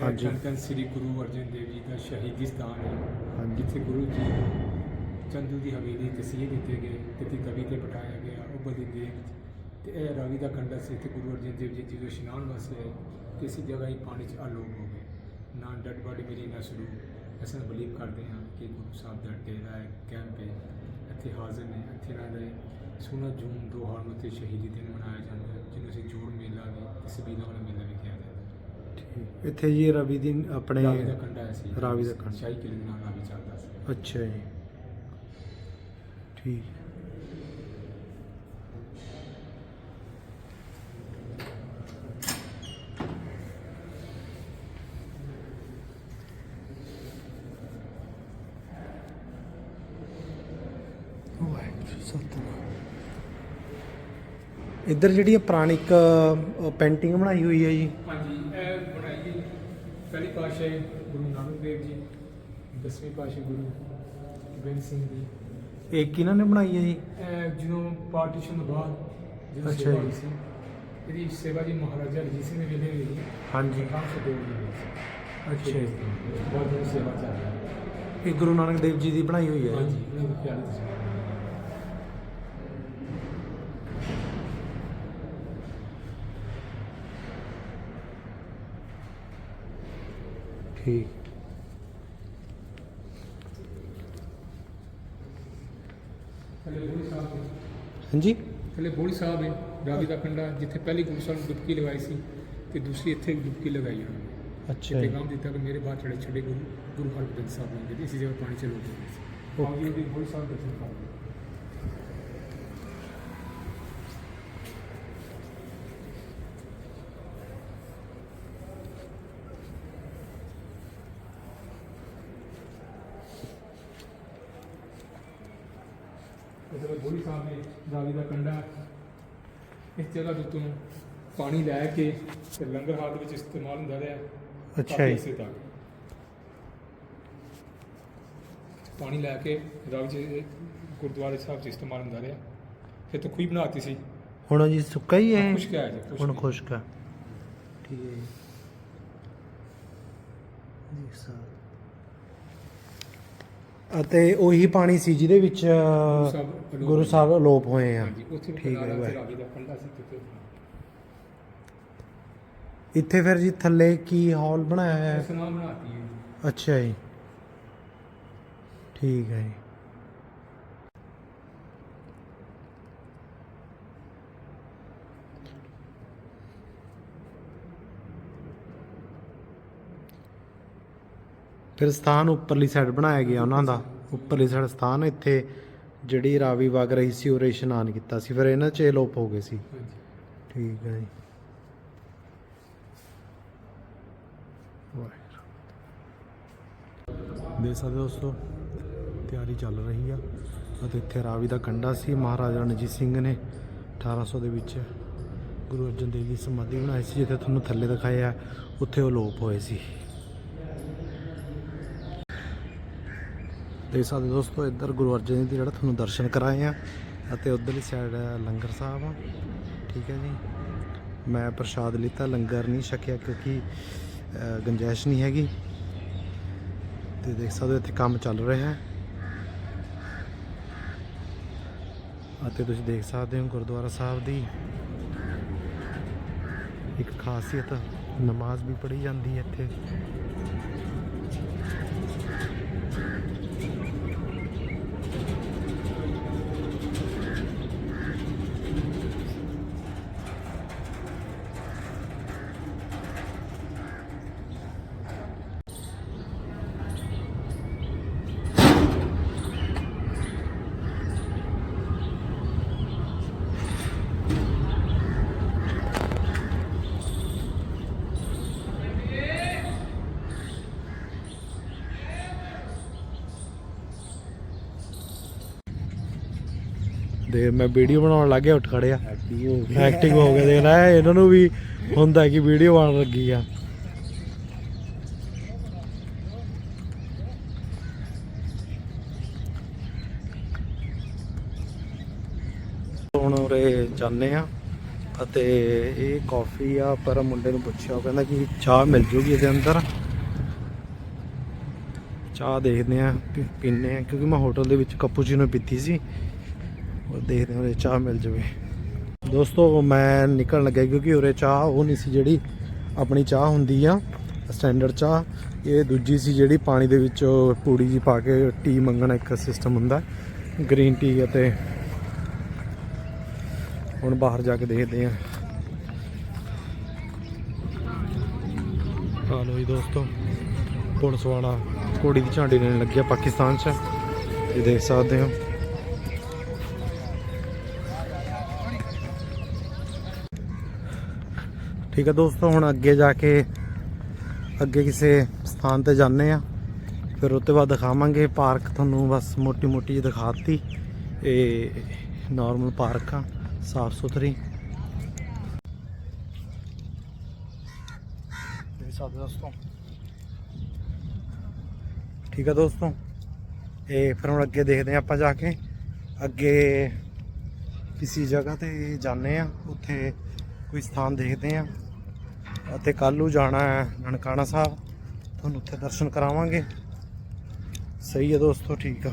ਹਾਂਜੀ। ਧੰਨ ਧੰਨ ਸ੍ਰੀ ਗੁਰੂ ਅਰਜਨ ਦੇਵ ਜੀ ਦਾ ਸ਼ਹੀਦੀ ਸਥਾਨ ਹੈ। ਹਾਂਜੀ। ਜਿੱਥੇ ਗੁਰੂ ਜੀ ਚੰਦੂ ਦੀ ਹਵੇਲੀ ਤਸੀਹੇ ਦਿੱਤੇ ਗਏ ਤੇ ਤੇ ਤਵੀ ਤੇ ਬਿਠਾਇਆ ਗਿਆ ਉਹ ਬਲੀ ਦੇਗ ਤੇ ਇਹ ਰਾਵੀ ਦਾ ਕੰਡਾ ਸੀ ਤੇ ਗੁਰੂ ਅਰਜਨ ਦੇਵ ਜੀ ਜਦੋਂ ਇਸ਼ਨਾਨ ਵਾਸਤੇ ਕਿਸੇ ਜਗ੍ਹਾ ਹੀ ਪਾਣੀ 'ਚ ਆਲੋਪ ਹੋ ਗਏ। ਨਾ ਡੈਡ ਬਾਡੀ ਮਿਲੀ ਨਾ ਸਰੂਪ ਅਸੀਂ ਬਲੀਵ ਕਰਦੇ ਹਾਂ ਕਿ ਗੁਰੂ ਸਾਹਿਬ ਦਾ ਡੇਰਾ ਹੈ ਕੈਂਪ ਹੈ ਇੱਥੇ ਹਾਜ਼ਰ ਨੇ। ਇੱਥੇ ਇਹਨਾਂ ਦੇ 16 ਜੂਨ 2000 ਨੂੰ ਤੇ ਸ਼ਹੀਦੀ ਦਿਨ ਮਨਾਇਆ ਜਾਂਦਾ ਹੈ ਜਿਹਨੂੰ ਅਸੀਂ ਜੋੜ ਮੇਲਾ ਵੀ ਤੇ ਸਬੀਲਾ ਵਾਲਾ ਮੇਲਾ ਵੀ ਕਿਹਾ ਜਾਂਦਾ ਹੈ। ਇੱਥੇ ਜੀ ਰਵੀ ਦੀ ਆਪਣੇ ਰਾਵੀ ਦਾ ਕੰਡਾ ਸੀ। ਰਾਵੀ ਦਾ ਕੰਡਾ। ਸ਼ਾਹੀ ਕਿਲੇ ਦੇ ਨਾਲ ਰਾਵੀ ਚੱਲਦਾ ਸੀ। ਅੱਛਾ ਜੀ। ਠੀਕ। ਇੱਧਰ ਜਿਹੜੀ ਇਹ ਪੁਰਾਣੀ ਇੱਕ ਪੇਂਟਿੰਗ ਬਣਾਈ ਹੋਈ ਹੈ ਜੀ। ਹਾਂਜੀ ਇਹ ਬਣਾਈ ਗਈ ਪਹਿਲੀ ਪਾਤਸ਼ਾਹੀ ਗੁਰੂ ਨਾਨਕ ਦੇਵ ਜੀ ਦਸਵੇਂ ਪਾਤਸ਼ਾਹ ਗੁਰੂ ਗੋਬਿੰਦ ਸਿੰਘ ਜੀ। ਇਹ ਕਿਹਨਾਂ ਨੇ ਬਣਾਈ ਹੈ ਜੀ? ਇਹ ਜਦੋਂ ਪਾਰਟੀਸ਼ਨ ਤੋਂ ਬਾਅਦ ਜਦੋਂ ਅੱਛਾ ਜੀ। ਸੀ ਇਹਦੀ ਸੇਵਾ ਜੀ ਮਹਾਰਾਜਾ ਰਣਜੀਤ ਸਿੰਘ ਦੇ ਵੇਲੇ ਹੋਈ ਸੀ। ਹਾਂਜੀ। 1802 ਦੀ ਹੋਈ ਸੀ। ਅੱਛਾ ਜੀ। ਬਹੁਤ ਬਹੁਤ ਸੇਵਾ ਚੱਲ ਰਹੀ ਹੈ। ਇਹ ਗੁਰੂ ਨਾਨਕ ਦੇਵ ਜੀ ਦੀ ਬਣਾਈ ਹੋਈ ਹੈ ਹਾਂਜੀ ਉਹਨਾਂ ਦੀ ਤੁਸੀਂ। ਠੀਕ। ਥੱਲੇ ਬੋਲੀ ਸਾਹਿਬ ਹੈ ਹਾਂਜੀ? ਥੱਲੇ ਬੋਲੀ ਸਾਹਿਬ ਹੈ ਰਾਵੀ ਦਾ ਕੰਡਾ ਜਿੱਥੇ ਪਹਿਲੀ ਗੁਰੂ ਸਾਹਿਬ ਨੇ ਡੁਬਕੀ ਲਗਾਈ ਸੀ ਤੇ ਦੂਸਰੀ ਇੱਥੇ ਡੁਬਕੀ ਲਗਾਈ ਉਹਨਾਂ ਨੇ। ਅੱਛਾ। ਤੇ ਜੀ ਕੰਮ ਦਿੱਤਾ ਕਿ ਮੇਰੇ ਬਾਅਦ ਛੜੇ ਛੜੇ ਗੁਰੂ ਗੁਰੂ ਹਰਗੋਬਿੰਦ ਸਾਹਿਬ ਨੇ ਇਸੇ ਜਗ੍ਹਾ ਪਾਣੀ ਚ ਲੋਕ ਹੋਏ ਸੀ। ਜੀ ਉਹਦੀ ਬੋਲੀ ਸਾਹਿਬ ਦਰਸ਼ਨ ਕਰਾਂਗੇ ਉਹਦੇ ਬੋਲੀ ਸਾਹਿਬ ਨੇ ਰਾਵੀ ਦਾ ਕੰਡਾ ਇਸ ਜਗ੍ਹਾ ਦੇ ਉੱਤੋਂ ਪਾਣੀ ਲੈ ਕੇ ਤੇ ਲੰਗਰ ਹਾਲ ਦੇ ਵਿੱਚ ਇਸਤੇਮਾਲ ਹੁੰਦਾ ਰਿਹਾ ਅੱਛਾ ਜੀ। ਤੱਕ ਪਾਣੀ ਲੈ ਕੇ ਰਾਵੀ ਚ ਗੁਰਦੁਆਰੇ ਸਾਹਿਬ ਚ ਇਸਤੇਮਾਲ ਹੁੰਦਾ ਰਿਹਾ। ਫਿਰ ਤਾਂ ਖੂਹੀ ਬਣਾਤੀ ਸੀ। ਹੁਣ ਜੀ ਸੁੱਕਾ ਹੀ ਹੈ? ਖੁਸ਼ਕ ਹੈ ਜੀ ਹੁਣ। ਖੁਸ਼ਕ ਹੈ। ਠੀਕ ਹੈ ਜੀ। ਜੀ ਸਾਹਿਬ ਅਤੇ ਉਹੀ ਪਾਣੀ ਸੀ ਜਿਹਦੇ ਵਿੱਚ ਗੁਰੂ ਸਾਹਿਬ ਅਲੋਪ ਹੋਏ। ਆ। ਠੀਕ ਹੈ ਭਾਈ। ਇੱਥੇ ਫਿਰ ਜੀ ਥੱਲੇ ਕੀ ਹਾਲ ਬਣਾਇਆ ਹੈ। ਅੱਛਾ ਜੀ। ਠੀਕ ਹੈ ਜੀ। ਫਿਰ ਸਥਾਨ ਉੱਪਰਲੀ ਸਾਈਡ ਬਣਾਇਆ ਗਿਆ ਉਹਨਾਂ ਦਾ। ਉੱਪਰਲੀ ਸਾਈਡ ਸਥਾਨ ਇੱਥੇ ਜਿਹੜੀ ਰਾਵੀ ਵਗ ਰਹੀ ਸੀ, ਉਰੇ ਇਸ਼ਨਾਨ ਕੀਤਾ ਸੀ। ਫਿਰ ਇਹਨਾਂ 'ਚ ਇਹ ਲੋਪ ਹੋ ਗਏ ਸੀ। ਠੀਕ ਹੈ ਜੀ। ਵਾਹਿਗੁਰੂ। ਦੇਖ ਸਕਦੇ ਹੋ ਦੋਸਤੋ, ਤਿਆਰੀ ਚੱਲ ਰਹੀ ਆ ਅਤੇ ਇੱਥੇ ਰਾਵੀ ਦਾ ਕੰਡਾ ਸੀ। ਮਹਾਰਾਜਾ ਰਣਜੀਤ ਸਿੰਘ ਨੇ 1800 ਦੇ ਵਿੱਚ ਗੁਰੂ ਅਰਜਨ ਦੇਵ ਦੀ ਸਮਾਧੀ ਬਣਾਈ ਸੀ, ਜਿੱਥੇ ਤੁਹਾਨੂੰ ਥੱਲੇ ਦਿਖਾਇਆ, ਉੱਥੇ ਉਹ ਲੋਪ ਹੋਏ ਸੀ। ਦੇਖ ਸਕਦੇ ਹੋ ਦੋਸਤੋ ਇੱਧਰ ਗੁਰੂ ਅਰਜਨ ਦੇਵ ਦੇ ਜਿਹੜਾ ਤੁਹਾਨੂੰ ਦਰਸ਼ਨ ਕਰਾਏ ਆ ਅਤੇ ਉਧਰਲੀ ਸਾਈਡ ਲੰਗਰ ਸਾਹਿਬ ਆ। ਠੀਕ ਹੈ ਜੀ। ਮੈਂ ਪ੍ਰਸ਼ਾਦ ਲਿੱਤਾ ਲੰਗਰ ਨਹੀਂ ਛਕਿਆ ਕਿਉਂਕਿ ਅ, ਨਹੀਂ ਹੈਗੀ। ਤੇ ਦੇਖ ਸਕਦੇ ਹੋ ਇੱਥੇ ਕੰਮ ਚੱਲ ਰਿਹਾ ਹੈ। ਅਤੇ ਤੁਸੀਂ ਦੇਖ ਸਕਦੇ ਹੋ ਗੁਰਦੁਆਰਾ ਸਾਹਿਬ ਦੀ ਇੱਕ ਖਾਸੀਅਤ ਨਮਾਜ਼ ਵੀ ਪੜ੍ਹੀ ਜਾਂਦੀ ਹੈ ਇੱਥੇ। ਦੇ ਮੈਂ ਵੀਡੀਓ ਬਣਾਉਣ ਲੱਗ ਗਿਆ ਉੱਠ ਖੜਿਆ ਐਕਟਿਵ ਹੋ ਗਿਆ ਐਕਟਿਵ ਹੋ ਗਿਆ ਦੇਖ ਲੈ ਇਹਨਾਂ ਨੂੰ ਵੀ ਹੁੰਦਾ ਕਿ ਵੀਡੀਓ ਬਣ ਲੱਗੀ ਆ। ਹੁਣ ਉਰੇ ਜਾਂਦੇ ਆ ਅਤੇ ਇਹ ਕਾਫੀ ਆ ਪਰ ਮੁੰਡੇ ਨੂੰ ਪੁੱਛਿਆ ਉਹ ਕਹਿੰਦਾ ਕਿ ਚਾਹ ਮਿਲ ਜੂਗੀ ਇਹਦੇ ਅੰਦਰ। ਚਾਹ ਦੇਖਦੇ ਆ ਪੀ- ਪੀਂਦੇ ਆ ਕਿਉਂਕਿ ਮੈਂ ਹੋਟਲ ਦੇ ਵਿੱਚ ਕੈਪੂਚੀਨੋ ਪੀਤੀ ਸੀ। ਦੇਖਦੇ ਹਾਂ, ਉਰੇ ਚਾਹ ਮਿਲ ਜਾਵੇ। ਦੋਸਤੋ ਮੈਂ ਨਿਕਲਣ ਲੱਗਿਆ ਕਿਉਂਕਿ ਉਰੇ ਚਾਹ ਉਹ ਨਹੀਂ ਸੀ ਜਿਹੜੀ ਆਪਣੀ ਚਾਹ ਹੁੰਦੀ ਆ ਸਟੈਂਡਰਡ ਚਾਹ। ਇਹ ਦੂਜੀ ਸੀ ਜਿਹੜੀ ਪਾਣੀ ਦੇ ਵਿੱਚ ਉਹ ਪੂੜੀ ਜੀ ਪਾ ਕੇ ਟੀ ਮੰਗਣਾ ਇੱਕ ਸਿਸਟਮ ਹੁੰਦਾ ਗ੍ਰੀਨ ਟੀ ਅਤੇ ਹੁਣ ਬਾਹਰ ਜਾ ਕੇ ਦੇਖਦੇ ਆ ਆ ਜੀ ਦੋਸਤੋ, ਪੁਲਿਸ ਵਾਲਾ ਘੋੜੀ ਦੀ ਝਾਂਡੀ ਲੈਣ ਲੱਗਿਆ ਪਾਕਿਸਤਾਨ 'ਚ। ਇਹ ਦੇਖ ਸਕਦੇ ਹੋ। ਠੀਕ ਹੈ ਦੋਸਤੋ, ਹੁਣ ਅੱਗੇ ਜਾ ਕੇ ਅੱਗੇ ਕਿਸੇ ਸਥਾਨ ਤੇ ਜਾਂਦੇ ਆ। ਫਿਰ ਉਸ ਤੋਂ ਬਾਅਦ ਦਿਖਾਵਾਂਗੇ ਪਾਰਕ ਤੁਹਾਨੂੰ, ਬਸ ਮੋਟੀ ਮੋਟੀ ਜਿਹੀ ਦਿਖਾਤੀ। ਇਹ ਨਾਰਮਲ ਪਾਰਕ ਆ, ਸਾਫ਼ ਸੁਥਰੀ। ਸਾਡੇ ਦੋਸਤੋ। ਠੀਕ ਹੈ ਦੋਸਤੋ। ਇਹ ਫਿਰ ਹੁਣ ਅੱਗੇ ਦੇਖਦੇ ਆ ਆਪਾਂ ਜਾ ਕੇ। ਅੱਗੇ ਕਿਸੇ ਜਗ੍ਹਾ ਤੇ ਜਾਂਦੇ ਆ, ਉੱਥੇ ਕੋਈ ਸਥਾਨ ਦੇਖਦੇ ਆ ਅਤੇ ਕੱਲ੍ਹ ਨੂੰ ਜਾਣਾ ਹੈ ਨਨਕਾਣਾ ਸਾਹਿਬ। ਤੁਹਾਨੂੰ ਉੱਥੇ ਦਰਸ਼ਨ ਕਰਾਵਾਂਗੇ। ਸਹੀ ਹੈ ਦੋਸਤੋ, ਠੀਕ ਆ।